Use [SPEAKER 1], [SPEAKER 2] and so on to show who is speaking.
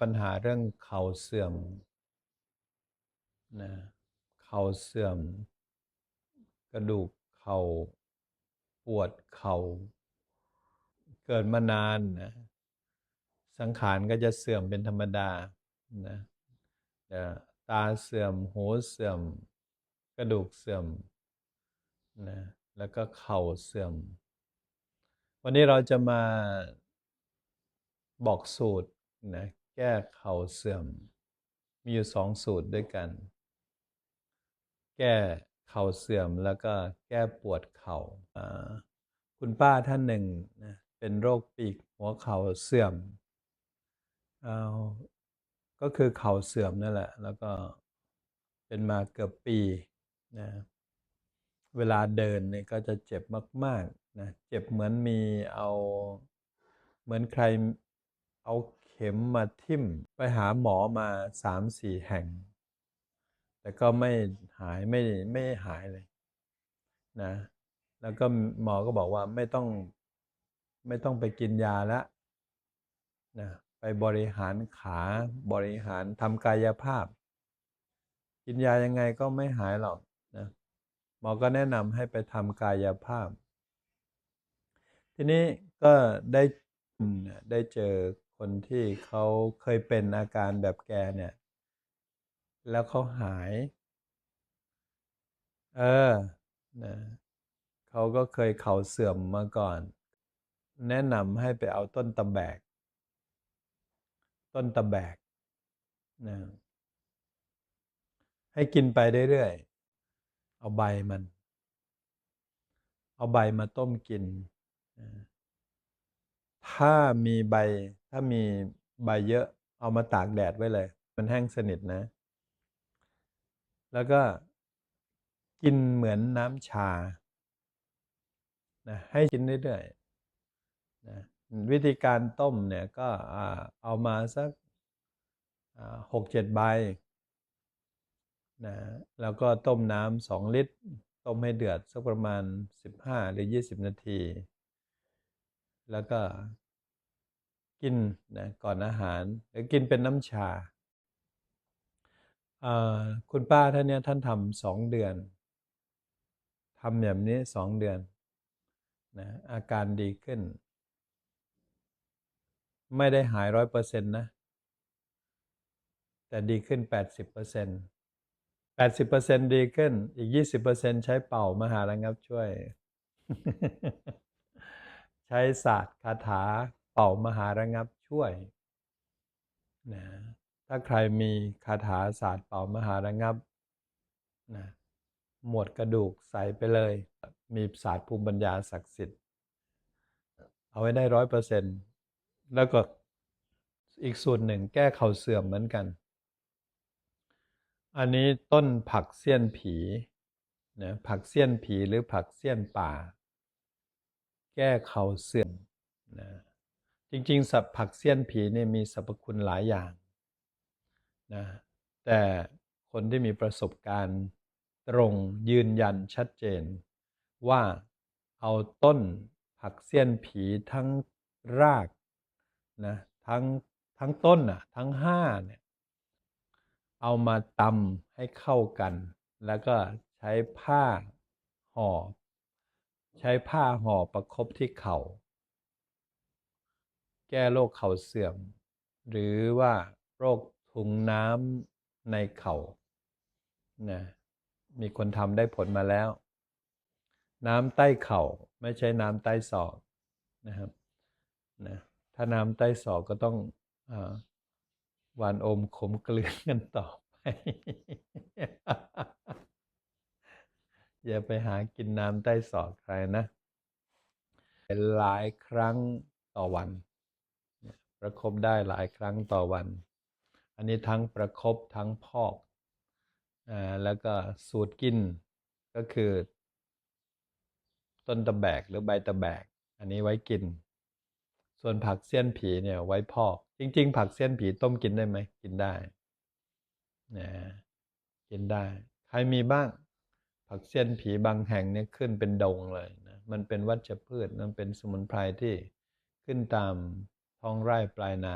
[SPEAKER 1] ปัญหาเรื่องเข่าเสื่อมนะเข่าเสื่อม กระดูกเข่าปวดเข่าเกิดมานานนะสังขารก็จะเสื่อมเป็นธรรมดานะตาเสื่อม หูเสื่อม กระดูกเสื่อมนะแล้วก็เข่าเสื่อม วันนี้เราจะมาบอกสูตรนะ แก้เข่าเสื่อม มีอยู่สองสูตรด้วยกัน แก้เข่าเสื่อมแล้วก็แก้ปวดเข่าคุณป้าท่านหนึ่งนะเป็นโรคปีกหัวเข่าเสื่อมเอาก็คือเข่าเสื่อมนั่นแหละ แล้วก็เป็นมาเกือบปีนะเวลาเดินเนี่ยก็จะเจ็บมากๆนะเจ็บเหมือนมีเอาเหมือนใครเอา เข็มมาทิ่มไปหาหมอมาสามสี่แห่ง แต่ก็ไม่หายไม่ไม่หายเลยนะ แล้วก็หมอก็บอกว่าไม่ต้องไม่ต้องไปกินยาละนะไปบริหารขาบริหารทำกายภาพ กินยายังไงก็ไม่หายหรอกนะหมอก็แนะนำให้ไปทำกายภาพ ทีนี้ก็ได้ได้เจอ คนที่เขาเคยเป็นอาการแบบแกเนี่ย แล้วเขาหาย เออนะเขาก็เคยเข่าเสื่อมมาก่อน แนะนำให้ไปเอาต้นตะแบก ต้นตะแบกนะให้กินไปเรื่อยๆ เอาใบมัน เอาใบมาต้มกิน ถ้ามีใบ ถ้ามีใบเยอะเอามาตากแดดไว้เลย มันแห้งสนิทนะ แล้วก็กินเหมือนน้ำชานะให้กินเรื่อยๆนะวิธีการต้มเนี่ยก็เอามาสักหกเจ็ดใบนะแล้วก็ต้มน้ำสองลิตร ต้มให้เดือดสักประมาณ 15 หรือ 20 นาที แล้วก็ กินนะก่อนอาหาร หรือกินเป็นน้ำชา คุณป้าท่านนี้ท่านทำสองเดือนทำแบบนี้สองเดือนนะอาการดีขึ้น ไม่ได้หายร้อยเปอร์เซ็นต์นะ แต่ดีขึ้นแปดสิบเปอร์เซ็นต์แปดสิบเปอร์เซ็นต์ดีขึ้น อีกยี่สิบเปอร์เซ็นต์ใช้เป่ามหาระงับช่วย ใช้ศาสตร์คาถา เป่ามหาระงับช่วยนะถ้าใครมีคาถาศาสตร์เป่ามหาระงับนะหมวดกระดูกใส่ไปเลย มีศาสตร์ภูมิปัญญาศักดิ์สิทธิ์ เอาไว้ได้ร้อยเปอร์เซ็นต์แล้วก็อีกส่วนหนึ่งแก้เข่าเสื่อมเหมือนกัน อันนี้ต้นผักเสี้ยนผีนะผักเสี้ยนผีหรือผักเสี้ยนป่า แก้เข่าเสื่อมนะ จริงๆสับผักเสี้ยนผีเนี่ยมีสรรพคุณหลายอย่างนะแต่คนที่มีประสบการณ์ตรงยืนยันชัดเจน ว่าเอาต้นผักเสี้ยนผีทั้งรากนะทั้งทั้งต้นอะทั้งห้าเนี่ยเอามาตำให้เข้ากัน แล้วก็ใช้ผ้าห่อ ใช้ผ้าห่อประครบที่เขา่า แก้โรคเข่าเสื่อม หรือว่าโรคถุงน้ำในเขา่านะมีคนทำได้ผลมาแล้ว น้ำใต้เข่าไม่ใช่น้ำใต้ศอกนะครับนะถ้าน้ำใต้ศอกก็ต้องอหวานอมขมเกลือกันต่อไป อย่าไปหากินน้ำใต้ศอกใครนะหลายครั้งต่อวัน ประครบได้หลายครั้งต่อวัน อันนี้ทั้งประครบทั้งพอกอ่าแล้วก็สูตรกินก็คือ ต้นตะแบกหรือใบตะแบก อันนี้ไว้กิน ส่วนผักเสี้ยนผีเนี่ยไว้พอก จริง ๆ ผักเสี้ยนผีต้มกินได้ไหมกินได้นะกินได้ ใครมีบ้าง ผักเสี้ยนผีบางแห่งเนี่ยขึ้นเป็นดงเลยนะมันเป็นวัชพืชมันเป็นสมุนไพรที่ขึ้นตาม ท้องไร่ปลายนา